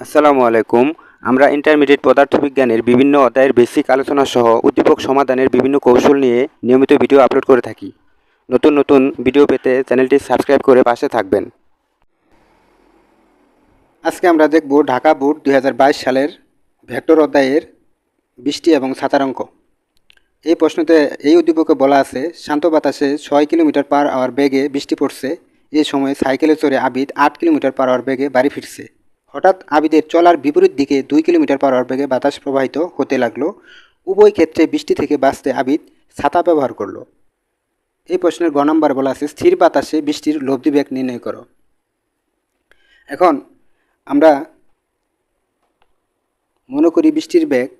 আসসালামু আলাইকুম। আমরা ইন্টারমিডিয়েট পদার্থবিজ্ঞানের বিভিন্ন অধ্যায়ের বেসিক আলোচনা সহ উদ্দীপক সমাধানের বিভিন্ন কৌশল নিয়ে নিয়মিত ভিডিও আপলোড করে থাকি। নতুন নতুন ভিডিও পেতে চ্যানেলটি সাবস্ক্রাইব করে পাশে থাকবেন। আজকে আমরা দেখব ঢাকা বোর্ড দু হাজার বাইশ সালের ভেক্টর অধ্যায়ের বৃষ্টি এবং ছাতার অঙ্ক। এই প্রশ্নতে এই উদ্দীপকে বলা আছে, শান্ত বাতাসে ছয় কিলোমিটার পার আওয়ার বেগে বৃষ্টি পড়ছে এই সময় সাইকেলে চড়ে আবিদ আট কিলোমিটার পার আওয়ার বেগে বাড়ি ফিরছে। হঠাৎ আবিদের চলার বিপরীত দিকে দুই কিলোমিটার পার আওয়ার বেগে বাতাস প্রবাহিত হতে লাগল। উভয় ক্ষেত্রে বৃষ্টি থেকে বাঁচতে আবিদ ছাতা ব্যবহার করল। এই প্রশ্নের গ নম্বর বলা আছে, স্থির বাতাসে বৃষ্টির লব্ধি বেগ নির্ণয় করো। এখন আমরা মনে করি বৃষ্টির বেগ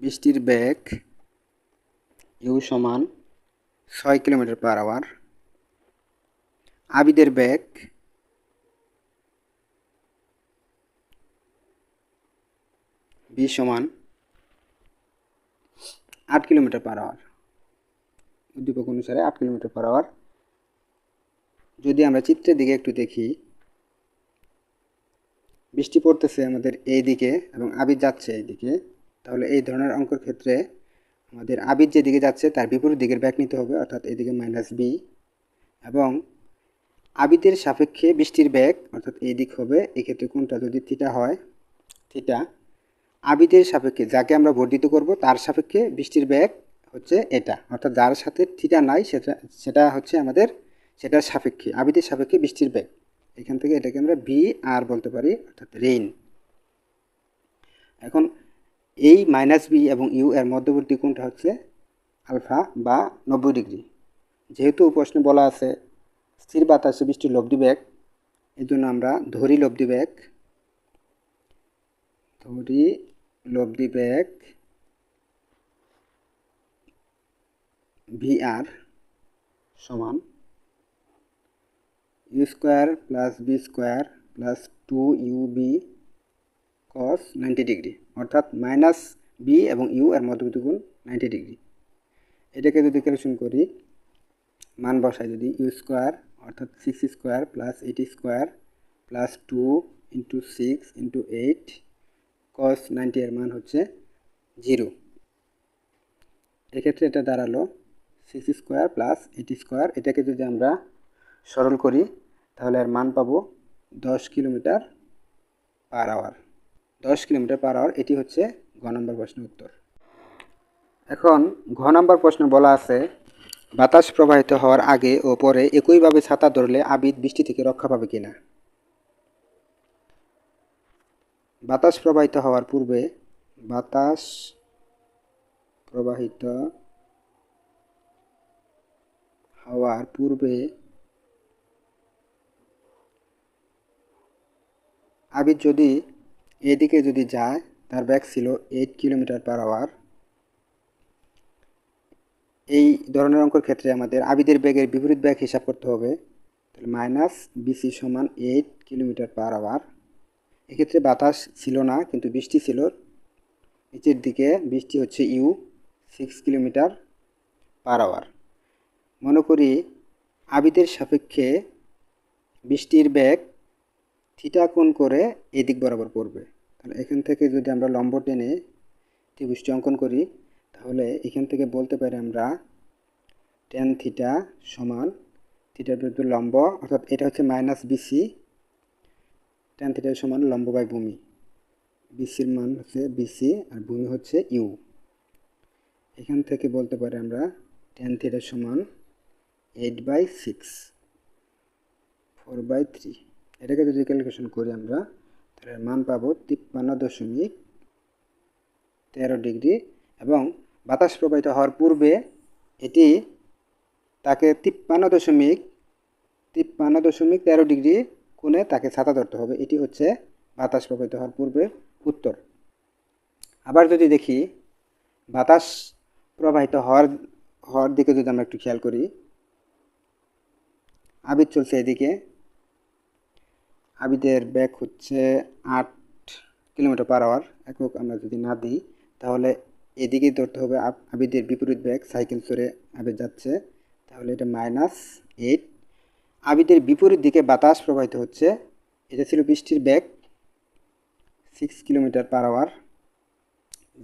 বৃষ্টির বেগ ইউ সমান ছয় কিলোমিটার পার আওয়ার আবিদের ব্যাগ। বি সমান আট কিলোমিটার পার আওয়ার উদ্দীপক অনুসারে আট কিলোমিটার পার আওয়ার যদি আমরা চিত্রের দিকে একটু দেখি, বৃষ্টি পড়তেছে আমাদের এই দিকে এবং আবির যাচ্ছে এই দিকে, তাহলে এই ধরনের অঙ্কের ক্ষেত্রে আমাদের আবির যেদিকে যাচ্ছে তার বিপরীত দিকের ব্যাগ নিতে হবে, অর্থাৎ এদিকে মাইনাস বি এবং আবিদের সাপেক্ষে বৃষ্টির ব্যাগ অর্থাৎ এই দিক হবে, এক্ষেত্রে কোনটা যদি থিটা হয় থিটা আবিদের সাপেক্ষে যাকে আমরা বর্ধিত করব, তার সাপেক্ষে বৃষ্টির ব্যাগ হচ্ছে এটা অর্থাৎ যার সাথে থিটা নাই, সেটা সেটা হচ্ছে আমাদের, সেটার সাপেক্ষে আবিদের সাপেক্ষে বৃষ্টির ব্যাগ এখান থেকে এটাকে আমরা বি আর বলতে পারি, অর্থাৎ রেইন এখন এই মাইনাস বি এবং ইউ এর মধ্যবর্তী কোণটা হচ্ছে আলফা বা নব্বই ডিগ্রি যেহেতু প্রশ্নে বলা আছে স্থির বাতাসে বৃষ্টির লব্ধি ব্যাগ এই জন্য আমরা ধরি লব্ধি ব্যাগ ধরি লব্ধি ব্যাগ ভি আর সমান U square plus V square plus two U V cos ninety degree. অর্থাৎ মাইনাস বি এবং ইউ এর মধ্যবর্তী গুণ নাইনটি ডিগ্রি। এটাকে যদি ক্যালকুলেশন করি, মান বসাই যদি ইউ স্কোয়ার অর্থাৎ six square plus eight square plus two into six into eight cos ninety এর মান হচ্ছে জিরো এক্ষেত্রে এটা দাঁড়াল six square plus eight square এটাকে যদি আমরা সরল করি, তাহলে এর মান পাবো দশ কিলোমিটার পার আওয়ার দশ কিলোমিটার পার আওয়ার এটি হচ্ছে ঘ নম্বর প্রশ্নের উত্তর। এখন ঘ নম্বর প্রশ্ন বলা আছে বাতাস প্রবাহিত হওয়ার আগে ও পরে একইভাবে ছাতা ধরলে আবিদ বৃষ্টি থেকে রক্ষা পাবে কিনা? বাতাস প্রবাহিত হওয়ার পূর্বে বাতাস প্রবাহিত হওয়ার পূর্বে আবিদ যদি এদিকে যদি যায়, তার ব্যাগ ছিল এইট কিলোমিটার পার আওয়ার এই ধরনের অঙ্কের ক্ষেত্রে আমাদের আবিদের ব্যাগের বিপরীত ব্যাগ হিসাব করতে হবে। তাহলে মাইনাস বিসি সমান এইট কিলোমিটার পার আওয়ার এক্ষেত্রে বাতাস ছিল না, কিন্তু বৃষ্টি ছিল। নিচের দিকে বৃষ্টি হচ্ছে U six kilometre per hour মনে করি আবিদের সাপেক্ষে বৃষ্টির ব্যাগ থিটা কোণ করে এদিক বরাবর পড়বে। তাহলে এখান থেকে যদি আমরা লম্ব টেনে ত্রিভুজটি অঙ্কন করি তাহলে এখান থেকে বলতে পারি আমরা টেন থিটা সমান থিটার বিরুদ্ধে লম্ব, অর্থাৎ এটা হচ্ছে মাইনাস বিসি টেন থিটার সমান লম্ব বাই ভূমি। বিসির মান হচ্ছে বিসি আর ভূমি হচ্ছে ইউ এখান থেকে বলতে পারি আমরা টেন থিটার সমান eight by six four by three এটাকে যদি ক্যালকুলেশন করি আমরা, তাহলে মান পাবো তিপ্পান্ন দশমিক তেরো ডিগ্রি এবং বাতাস প্রবাহিত হওয়ার পূর্বে এটি তাকে তিপ্পান্ন দশমিক তিপ্পান্ন দশমিক তেরো ডিগ্রি কোণে তাকে ছাতা ধরতে হবে। এটি হচ্ছে বাতাস প্রবাহিত হওয়ার পূর্বে উত্তর। আবার যদি দেখি, বাতাস প্রবাহিত হওয়ার হওয়ার দিকে যদি আমরা একটু খেয়াল করি, আবিদ চলছে এদিকে। আবিদের ব্যাগ হচ্ছে আট কিলোমিটার পার আওয়ার, একক আমরা যদি না দিই, তাহলে এদিকেই ধরতে হবে আবিদের বিপরীত ব্যাগ, সাইকেল চড়ে আবিদ যাচ্ছে। তাহলে এটা মাইনাস এইট আবিদের বিপরীত দিকে বাতাস প্রবাহিত হচ্ছে। এটা ছিল বৃষ্টির বেগ সিক্স কিলোমিটার পার আওয়ার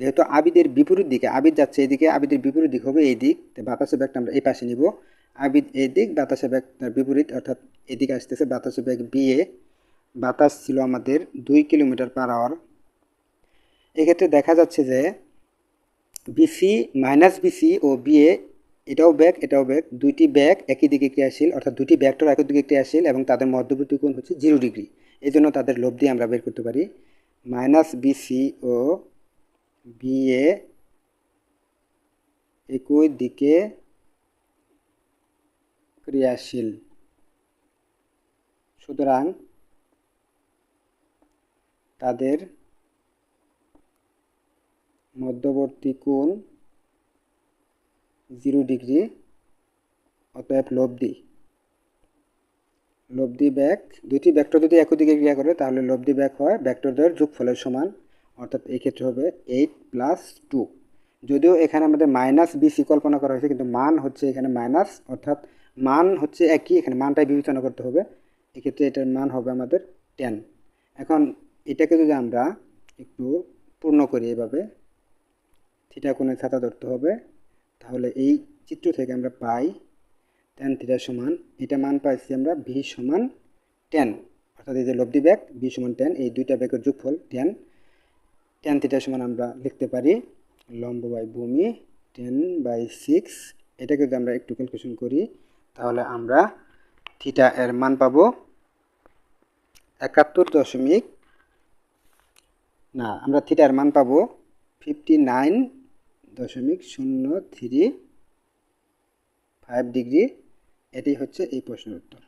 যেহেতু আবিদের বিপরীত দিকে আবিদ যাচ্ছে এদিকে আবিদের বিপরীত দিক হবে এই দিক। বাতাসের ব্যাগটা আমরা এই পাশে নিব। আবিদ এই দিক, বাতাসের ব্যাগ তার বিপরীত, অর্থাৎ এদিকে আসতেছে বাতাসের ব্যাগ বিয়ে বাতাস ছিল আমাদের দুই কিলোমিটার পার আওয়ার এক্ষেত্রে দেখা যাচ্ছে যে বিসি মাইনাস বিসি ও বিএ এটাও ব্যাগ এটাও ব্যাগ দুইটি ব্যাগ একই দিকে ক্রিয়াশীল, অর্থাৎ দুটি ব্যাগটাও একই দিকে ক্রিয়াশীল এবং তাদের মধ্যবর্তী কোণ হচ্ছে জিরো ডিগ্রি এই জন্য তাদের দিয়ে আমরা বের করতে পারি। মাইনাস বিসি ও বিএ একই দিকে ক্রিয়াশীল। সুতরাং তাদের মধ্যবর্তী কোণ জিরো ডিগ্রি অতএব লব্ধি। লব্ধি ব্যাক দুইটি ভেক্টর যদি একই দিকে ক্রিয়া করে, তাহলে লব্ধি ব্যাক হয় ভেক্টরদের যোগফলের সমান, অর্থাৎ ক্ষেত্রে হবে এইট প্লাস টু যদিও এখানে আমাদের মাইনাস বিসি কল্পনা করা হয়েছে, কিন্তু মান হচ্ছে এখানে মাইনাস অর্থাৎ মান হচ্ছে একই, এখানে মানটাই বিবেচনা করতে হবে। এক্ষেত্রে এটার মান হবে আমাদের টেন এখন এটাকে যদি আমরা একটু পূর্ণ করি এভাবে থিটা কোণে ছাতা ধরতে হবে। তাহলে এই চিত্র থেকে আমরা পাই টেন থিটা সমান, এটা মান পাইছি আমরা ভি সমান টেন অর্থাৎ এই যে লব্ধি ব্যাগ ভি সমান টেন এই দুইটা ব্যাগের যোগফল টেন টেন থিটা সমান আমরা লিখতে পারি লম্ব বাই ভূমি টেন বাই সিক্স এটাকে যদি আমরা একটু ক্যালকুলেশন করি, তাহলে আমরা থিটা এর মান পাবো একাত্তর দশমিক, না, আমরা থিটার মান পাবো ফিফটি নাইন দশমিক শূন্য থ্রি ফাইভ ডিগ্রি এটাই হচ্ছে এই প্রশ্নের উত্তর।